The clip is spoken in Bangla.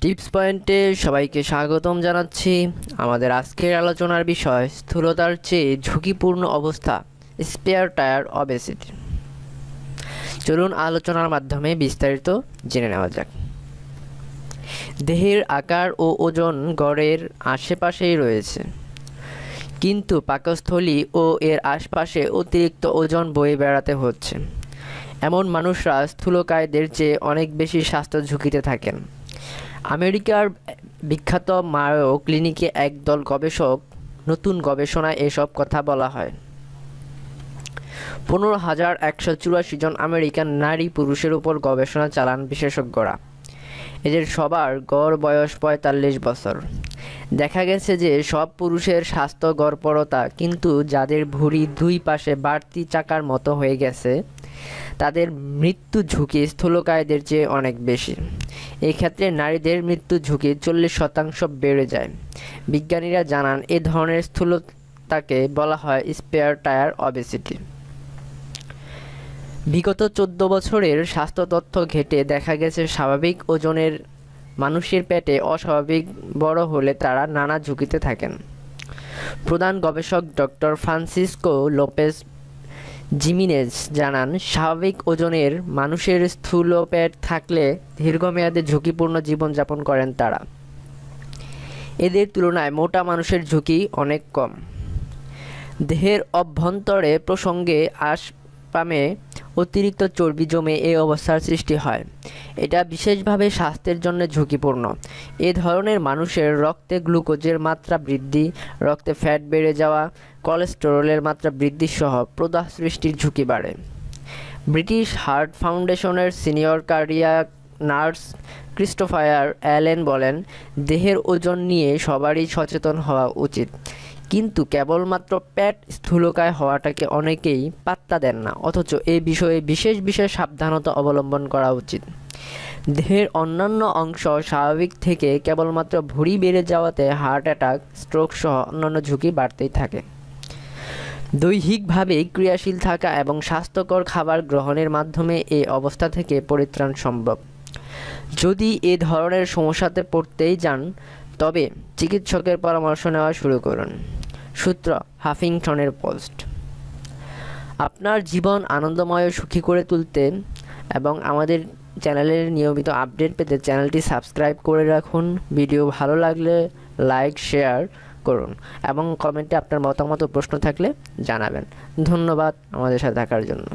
টিপস পয়েন্টে সবাইকে স্বাগতম জানাচ্ছি। আমাদের আজকের আলোচনার বিষয়, স্থূলতার চেয়ে ঝুঁকিপূর্ণ অবস্থা স্পেয়ার টায়ার অবেসিটি চলুন আলোচনার মাধ্যমে বিস্তারিত জেনে নেওয়া যাক। দেহের আকার ও ওজন গড়ের আশেপাশেই রয়েছে। কিন্তু পাকস্থলী ও এর আশপাশে অতিরিক্ত ওজন বয়ে বেড়াতে হচ্ছে। এমন মানুষরা স্থূলকায়দের চেয়ে অনেক বেশি স্বাস্থ্য ঝুঁকিতে থাকেন। আমেরিকার বিখ্যাত মায়ো ক্লিনিকে একদল গবেষক নতুন গবেষণায় এসব কথা বলা হয়। পনেরো হাজার একশো চুরাশি জন আমেরিকান নারী পুরুষের উপর গবেষণা চালান বিশেষজ্ঞরা। এদের সবার গড় বয়স পঁয়তাল্লিশ বছর। দেখা গেছে যে সব পুরুষের স্বাস্থ্য গড়পরতা কিন্তু যাদের ভুঁড়ি দুই পাশে বাড়তি চাকার মতো হয়ে গেছে তাদের মৃত্যু ঝুঁকি স্থূলকায়দের চেয়ে অনেক বেশি। এই ক্ষেত্রে নারীদের মৃত্যু ঝুঁকি চল্লিশ শতাংশ বেড়ে যায়। বিজ্ঞানীরা জানান, এ ধরনের স্থূলতাকে বলা হয় স্পেয়ার টায়ার অবেসিটি। বিগত চোদ্দ বছরের স্বাস্থ্য তথ্য ঘেটে দেখা গেছে স্বাভাবিক ওজনের মানুষের পেটে অস্বাভাবিক বড় হলে তারা নানা ঝুঁকিতে থাকেন। প্রধান গবেষক ডক্টর ফ্রান্সিসকো লোপেস জিমিনেজ জানান, স্বাভাবিক ওজনের মানুষের স্থূল পেট থাকলে দীর্ঘমেয়াদে ঝুঁকিপূর্ণ জীবনযাপন করেন তারা। এদের তুলনায় মোটা মানুষের ঝুঁকি অনেক কম। দেহের অভ্যন্তরে প্রসঙ্গে আশপামে অতিরিক্ত চর্বি জমে এই অবস্থার সৃষ্টি হয়। এটা বিশেষভাবে স্বাস্থ্যের জন্য ঝুঁকিপূর্ণ। এ ধরনের মানুষের রক্তে গ্লুকোজের মাত্রা বৃদ্ধি, রক্তে ফ্যাট বেড়ে যাওয়া, কোলেস্টেরলের মাত্রা বৃদ্ধি সহ প্রদাহ সৃষ্টির ঝুঁকি বাড়ে। ব্রিটিশ হার্ট ফাউন্ডেশনের senior cardiac nurse Christopher Allen বলেন, দেহের ওজন নিয়ে সবারই সচেতন হওয়া উচিত। কিন্তু কেবলমাত্র পেট স্থূলকায় হওয়াটাকে অনেকেই পাত্তা দেন না, অথচ এ বিষয়ে বিশেষ বিশেষ সাবধানতা অবলম্বন করা উচিত। দেহের অন্যান্য অংশ স্বাভাবিক থেকে কেবলমাত্র ভুঁড়ি বেড়ে যাওয়াতে হার্ট অ্যাটাক, স্ট্রোক সহ অন্যান্য ঝুঁকি বাড়তেই থাকে। দৈহিকভাবে ক্রিয়াশীল থাকা এবং স্বাস্থ্যকর খাবার গ্রহণের মাধ্যমে এই অবস্থা থেকে পরিত্রাণ সম্ভব। যদি এ ধরনের সমস্যাতে পড়তেই যান, তবে চিকিৎসকের পরামর্শ নেওয়া শুরু করুন। সূত্র হাফিংটনের পোস্ট। আপনার জীবন আনন্দময় সুখী করে তুলতে এবং আমাদের চ্যানেলের নিয়মিত আপডেট পেতে চ্যানেলটি সাবস্ক্রাইব করে রাখুন। ভিডিও ভালো লাগলে লাইক, শেয়ার করুন এবং কমেন্টে আপনার মতামত প্রশ্ন থাকলে জানাবেন। ধন্যবাদ আমাদের সাথে থাকার জন্য।